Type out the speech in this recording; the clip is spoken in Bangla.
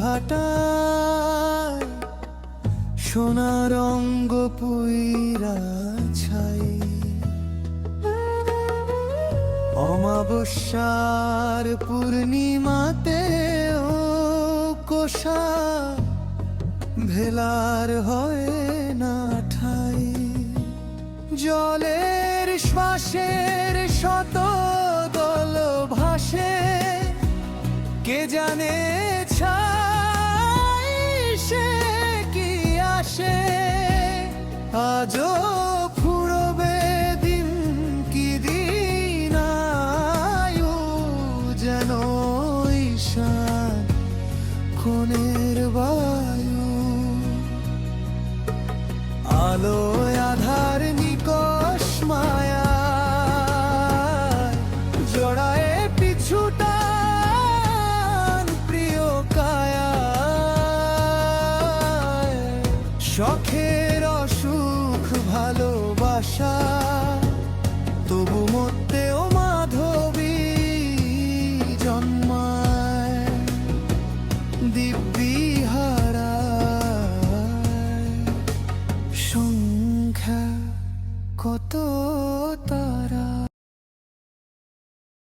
ভাটায় সোনা রঙ্গ পুইরা ছাই। অমাবস্যার পূর্ণিমাতে ও কোষা ভেলার হয় না ঠাই। জলের শ্বাসের শত কে জানে ছাই সে কি আসে? আজ ফুরবে দিন কি দিন যেন ঈশান কোণের বায়ু। আলোয় শখের অসুখ ভালোবাসা তবু মতেও মাধবী জন্মায় দিব্যি সংখ্যা কত তারা?